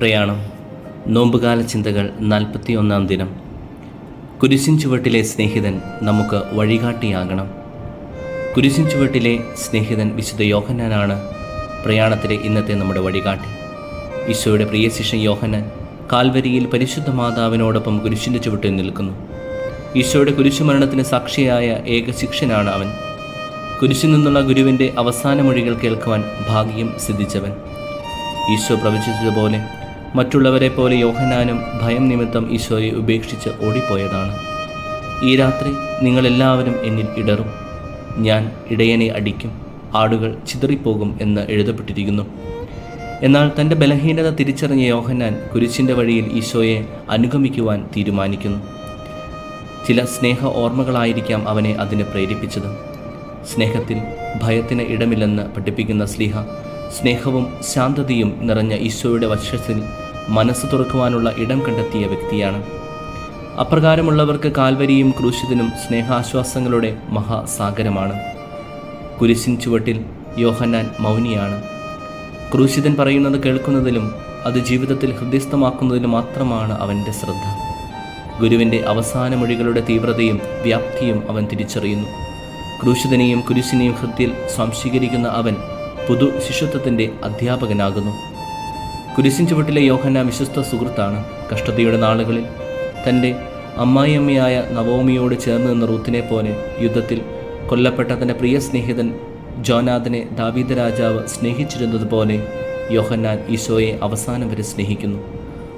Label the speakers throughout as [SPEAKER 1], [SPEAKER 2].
[SPEAKER 1] പ്രയാണം. നോമ്പുകാല ചിന്തകൾ നാൽപ്പത്തിയൊന്നാം ദിനം. കുരിശിൻ ചുവട്ടിലെ സ്നേഹിതൻ നമുക്ക് വഴികാട്ടിയാകണം. കുരിശിൻ ചുവട്ടിലെ സ്നേഹിതൻ വിശുദ്ധ യോഹന്നാനാണ് പ്രയാണത്തിലെ ഇന്നത്തെ നമ്മുടെ വഴികാട്ടി. ഈശോയുടെ പ്രിയ ശിഷ്യൻ യോഹന്നാൻ കാൽവരിയിൽ പരിശുദ്ധ മാതാവിനോടൊപ്പം കുരിശിന്റെ ചുവട്ടിൽ നിൽക്കുന്നു. ഈശോയുടെ കുരിശുമരണത്തിന് സാക്ഷിയായ ഏക ശിക്ഷനാണ് അവൻ. കുരിശിൽ നിന്നുള്ള ഗുരുവിന്റെ അവസാന മൊഴികൾ കേൾക്കുവാൻ ഭാഗ്യം സിദ്ധിച്ചവൻ. ഈശോ പ്രവചിച്ചതുപോലെ മറ്റുള്ളവരെ പോലെ യോഹനാനും ഭയം നിമിത്തം ഈശോയെ ഉപേക്ഷിച്ച് ഓടിപ്പോയതാണ്. ഈ രാത്രി നിങ്ങളെല്ലാവരും എന്നിൽ ഇടറും. ഞാൻ ഇടയനെ അടിക്കും ആടുകൾ ചിതറിപ്പോകും എന്ന് എഴുതപ്പെട്ടിരിക്കുന്നു. എന്നാൽ തന്റെ ബലഹീനത തിരിച്ചറിഞ്ഞ യോഹന്നാൻ കുരിശിന്റെ വഴിയിൽ ഈശോയെ അനുഗമിക്കുവാൻ തീരുമാനിക്കുന്നു. ചില സ്നേഹ ഓർമ്മകളായിരിക്കാം അവനെ അതിന് പ്രേരിപ്പിച്ചത്. സ്നേഹത്തിൽ ഭയത്തിന് ഇടമില്ലെന്ന് പഠിപ്പിക്കുന്ന സ്ലിഹ സ്നേഹവും ശാന്തതയും നിറഞ്ഞ ഈശോയുടെ വശത്തിൽ മനസ്സ് തുറക്കുവാനുള്ള ഇടം കണ്ടെത്തിയ വ്യക്തിയാണ്. അപ്രകാരമുള്ളവർക്ക് കാൽവരിയും ക്രൂശിതനും സ്നേഹാശ്വാസങ്ങളുടെ മഹാസാഗരമാണ്. കുരിശിൻ ചുവട്ടിൽ യോഹന്നാൻ മൗനിയാണ്. ക്രൂശിതൻ പറയുന്നത് കേൾക്കുന്നതിലും അത് ജീവിതത്തിൽ ഹൃദയസ്ഥമാക്കുന്നതിലും മാത്രമാണ് അവന്റെ ശ്രദ്ധ. ഗുരുവിന്റെ അവസാന മൊഴികളുടെ തീവ്രതയും വ്യാപ്തിയും അവൻ തിരിച്ചറിയുന്നു. ക്രൂശിതനെയും കുരിശിനെയും ഹൃദയിൽ സ്വാംശീകരിക്കുന്ന അവൻ പുതു ശിശുത്വത്തിന്റെ അധ്യാപകനാകുന്നു. കുരിശിൻ ചുവട്ടിലെ യോഹന്ന വിശ്വസ്ത സുഹൃത്താണ്. കഷ്ടതയുടെ നാളുകളിൽ തന്റെ അമ്മായിയമ്മയായ നവോമിയോട് ചേർന്ന് നിന്ന റൂത്തിനെ പോലെ യുദ്ധത്തിൽ കൊല്ലപ്പെട്ട തന്റെ പ്രിയ സ്നേഹിതൻ ജോനാഥനെ ദാവീദ രാജാവ് സ്നേഹിച്ചിരുന്നതുപോലെ യോഹന്നാൻ ഈശോയെ അവസാനം വരെ സ്നേഹിക്കുന്നു.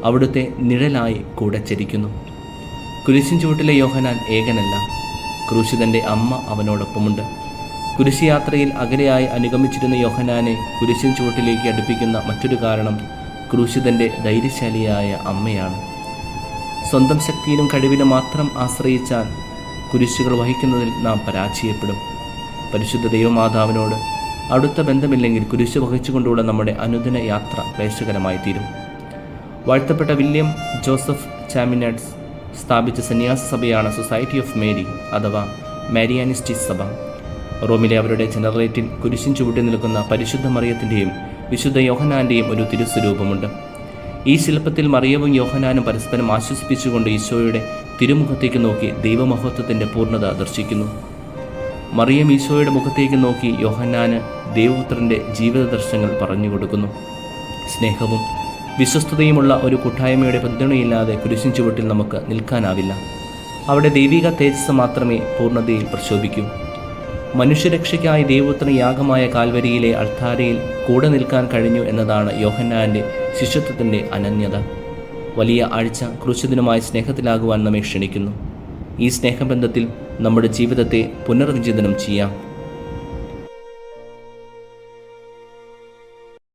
[SPEAKER 1] അവിടുത്തെ നിഴലായി കൂടെ ചരിക്കുന്നു. കുരിശിൻ ചുവട്ടിലെ യോഹനാൻ ഏകനല്ല. ക്രൂശിതന്റെ അമ്മ അവനോടൊപ്പമുണ്ട്. കുരിശിയാത്രയിൽ അകലെയായി അനുഗമിച്ചിരുന്ന യോഹനാനെ കുരിശിൻ ചുവട്ടിലേക്ക് അടുപ്പിക്കുന്ന മറ്റൊരു കാരണം ക്രൂശിതന്റെ ധൈര്യശാലിയായ അമ്മയാണ്. സ്വന്തം ശക്തിയിലും കഴിവിലും മാത്രം ആശ്രയിച്ചാൽ കുരിശുകൾ വഹിക്കുന്നതിൽ നാം പരാജയപ്പെടും. പരിശുദ്ധ ദൈവമാതാവിനോട് അടുത്ത ബന്ധമില്ലെങ്കിൽ കുരിശ് വഹിച്ചുകൊണ്ടുള്ള നമ്മുടെ അനുദിന യാത്ര ക്ലേശകരമായി തീരും വാഴ്ത്തപ്പെട്ട വില്യം ജോസഫ് ചാമിനറ്റ്സ് സ്ഥാപിച്ച സന്യാസ സഭയാണ് സൊസൈറ്റി ഓഫ് മേരി അഥവാ മാരിയാനിസ്റ്റിസ് സഭ. റോമിലെ അവരുടെ ജനറേറ്റിൽ കുരിശിൻ ചുവട്ടി നിൽക്കുന്ന പരിശുദ്ധ മറിയത്തിന്റെയും വിശുദ്ധ യോഹനാന്റെയും ഒരു തിരുസ്വരൂപമുണ്ട്. ഈ ശില്പത്തിൽ മറിയവും യോഹനാനും പരസ്പരം ആശ്വസിപ്പിച്ചുകൊണ്ട് ഈശോയുടെ തിരുമുഖത്തേക്ക് നോക്കി ദൈവമഹത്വത്തിന്റെ പൂർണത ദർശിക്കുന്നു. മറിയം ഈശോയുടെ മുഖത്തേക്ക് നോക്കി യോഹന്നാന് ദൈവപുത്രന്റെ ജീവിത ദർശനങ്ങൾ പറഞ്ഞു കൊടുക്കുന്നു. സ്നേഹവും വിശ്വസ്തതയുമുള്ള ഒരു കൂട്ടായ്മയുടെ പിന്തുണയില്ലാതെ കുരിശിൻ ചുവട്ടിൽ നമുക്ക് നിൽക്കാനാവില്ല. അവിടെ ദൈവിക തേജസ് മാത്രമേ പൂർണതയിൽ പ്രശോഭിക്കൂ. മനുഷ്യരക്ഷയ്ക്കായി ദൈവത്തിന് യാഗമായ കാൽവരിയിലെ അൾത്താരയിൽ കൂടെ നിൽക്കാൻ കഴിഞ്ഞു എന്നതാണ് യോഹന്നാന്റെ ശിഷ്യത്വത്തിന്റെ അനന്യത. വലിയ ആഴ്ച ക്രൂശിതനുമായി സ്നേഹത്തിലാകുവാൻ നമ്മെ ക്ഷണിക്കുന്നു. ഈ സ്നേഹബന്ധത്തിൽ നമ്മുടെ ജീവിതത്തെ പുനർവിചിന്തനം ചെയ്യാം.